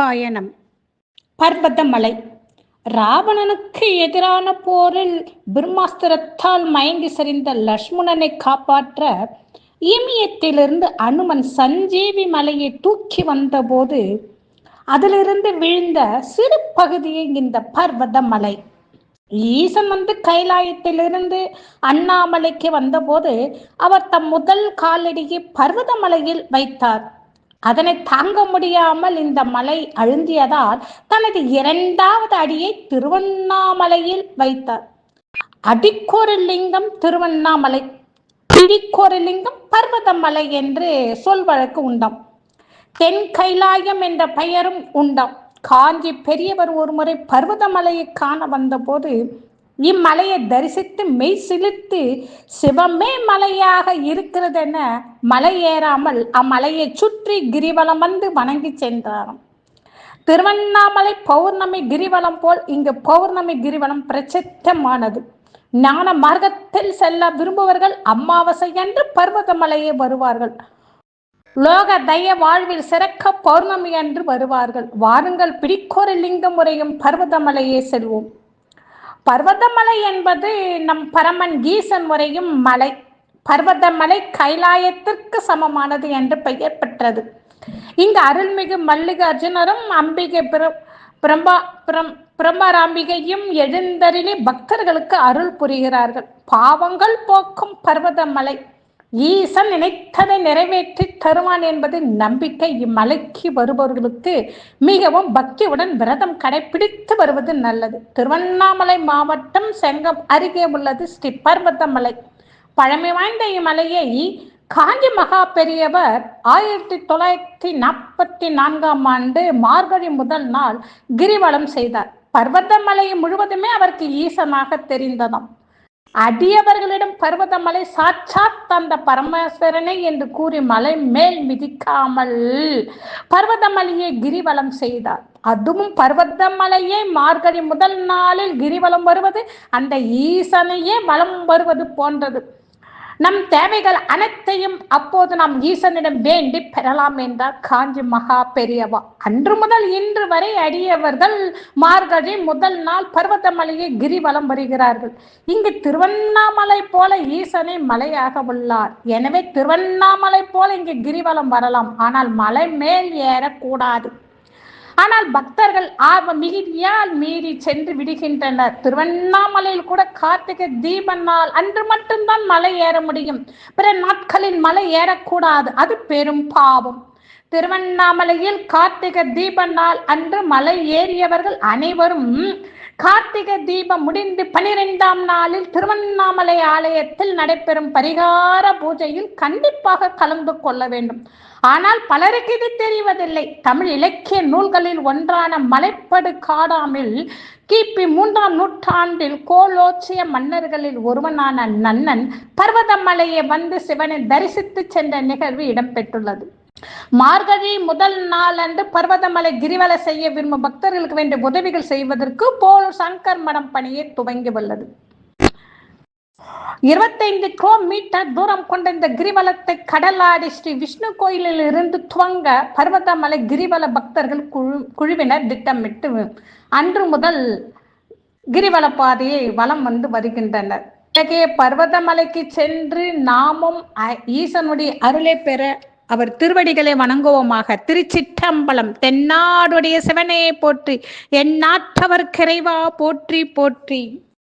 பயணம். பர்வதமலை. ராவணனுக்கு எதிரான போரில் பிரம்மாஸ்திரத்தால் மயங்கி சரிந்த லக்ஷ்மணனை காப்பாற்ற இமயத்திலிருந்து அனுமன் சஞ்சீவி மலையை தூக்கி வந்தபோது அதிலிருந்து விழுந்த சிறு பகுதியை இந்த பர்வத மலை ஈசன் வந்து கைலாயத்திலிருந்து அண்ணாமலைக்கு வந்தபோது அவர் தம் முதல் காலடியை பர்வதமலையில் வைத்தார். அதனை தாங்க முடியாமல் இந்த மலை அழுந்தியதால் தனது இரண்டாவது அடியை திருவண்ணாமலையில் வைத்தார். அடிக்கொரு லிங்கம் திருவண்ணாமலை பிடிக்கொரு லிங்கம் பர்வதமலை என்று சொல் வழக்கு உண்டாம். தென் கைலாயம் என்ற பெயரும் உண்டாம். காஞ்சி பெரியவர் ஒருமுறை பர்வதமலையை காண வந்தபோது இம்மலையை தரிசித்து மெய் சிலிர்த்து சிவமே மலையாக இருக்கிறதென மலை ஏறாமல் அம்மலையை சுற்றி கிரிவலம் வந்து வணங்கி சென்றாராம். திருவண்ணாமலை பௌர்ணமி கிரிவலம் போல் இங்கு பௌர்ணமி கிரிவலம் பிரசித்தமானது. ஞான மார்க்கத்தில் செல்ல விரும்புவர்கள் அமாவாசை என்று பர்வதமலையே வருவார்கள். லோக தய வாழ்வில் சிறக்க பௌர்ணமி என்று வருவார்கள். வாருங்கள் பிடிக்கொரு லிங்கம் முறையும் பர்வதமலையே செல்வோம். பர்வதமலை என்பது நம் பரமன் கீசன் முறையும் மலை. பர்வதமலை கைலாயத்திற்கு சமமானது என்று பெயர் பெற்றது. இங்கு அருள்மிகு மல்லிகார்ஜுனரும் அம்பிகை பிரம்மா பிரம் பிரம்மராம்பிகையும் எழுந்தருளி பக்தர்களுக்கு அருள் புரிகிறார்கள். பாவங்கள் போக்கும் பர்வதமலை. ஈசன் நினைத்ததை நிறைவேற்றி தருவான் என்பது நம்பிக்கை. இம்மலைக்கு வருபவர்களுக்கு மிகவும் பக்தியுடன் விரதம் கடைபிடித்து வருவது நல்லது. திருவண்ணாமலை மாவட்டம் செங்கம் அருகே உள்ளது ஸ்ரீ பர்வதமலை பழமை வாய்ந்த இம்மலையை காஞ்சி மகா பெரியவர் ஆயிரத்தி தொள்ளாயிரத்தி நாற்பத்தி நான்காம் ஆண்டு மார்கழி முதல் நாள் கிரிவலம் செய்தார். பர்வதமலை முழுவதுமே அவருக்கு ஈசனாக தெரிந்ததாம். அடியவர்களிடம் பர்வதமலை சாட்சாத் தந்த பரமேஸ்வரனை என்று கூறி மலை மேல் மிதிக்காமல் பர்வதமலையை கிரிவலம் செய்தார். அதுவும் பர்வதமலையே மார்கழி முதல் நாளில் கிரிவலம் வருவது அந்த ஈசனையே வலம் வருவது போன்றது. நம் தேவைகள் அனைத்தையும் அப்போது நாம் ஈசனிடம் வேண்டி பெறலாம் என்றார் காஞ்சி மகா பெரியவா. அன்று முதல் இன்று வரை அடியவர்கள் மார்கழி முதல் நாள் பர்வதமலையை கிரிவலம் வருகிறார்கள். இங்கு திருவண்ணாமலை போல ஈசனை மலையாக உள்ளார். எனவே திருவண்ணாமலை போல இங்கு கிரிவலம் வரலாம். ஆனால் மலை மேல் ஏறக்கூடாது. ஆனால் பக்தர்கள் ஆர்வ மிகுதியால் மீறி சென்று விடுகின்றனர். திருவண்ணாமலையில் கூட கார்த்திகை தீப நாள் அன்று மட்டும்தான் மலை ஏற முடியும். பிற நாட்களில் மலை ஏறக்கூடாது. அது பெரும் பாவம். திருவண்ணாமலையில் கார்த்திகை தீப நாள் அன்று மலை ஏறியவர்கள் அனைவரும் கார்த்திகை தீபம் முடிந்து பனிரெண்டாம் நாளில் திருவண்ணாமலை ஆலயத்தில் நடைபெறும் பரிகார பூஜையில் கண்டிப்பாக கலந்து கொள்ள வேண்டும். ஆனால் பலருக்கு இது தெரிவதில்லை. தமிழ் இலக்கிய நூல்களில் ஒன்றான மலைப்படு காடாமில் கிபி மூன்றாம் நூற்றாண்டில் கோலோச்சிய மன்னர்களில் ஒருவனான நன்னன் பர்வதமலையை வந்து சிவனை தரிசித்து சென்ற நிகழ்வு இடம்பெற்றுள்ளது. மார்கழி முதல் நாள் அன்று பர்வதமலை கிரிவல செய்ய விரும்பும் பக்தர்களுக்கு வேண்டிய உதவிகள் செய்வதற்கு போல் சங்கர் மடம் பணியை துவங்கி உள்ளது இருபத்தைந்து கிலோமீட்டர் தூரம் கொண்ட இந்த கிரிவலத்தை கடலாடி ஸ்ரீ விஷ்ணு கோயிலில் இருந்து துவங்க பர்வதமலை கிரிவல பக்தர்கள் குழு குழுவினர் திட்டமிட்டு அன்று முதல் கிரிவல பாதையை வலம் வந்து வருகின்றனர். இத்தகைய பர்வதமலைக்கு சென்று நாமும் ஈசனுடைய அருளை பெற அவர் திருவடிகளை வணங்குவோமாக. திருச்சிற்றம்பலம் தென்னாடுடைய சிவனையை போற்றி. என் நாட்டவர் கிரைவா போற்றி போற்றி.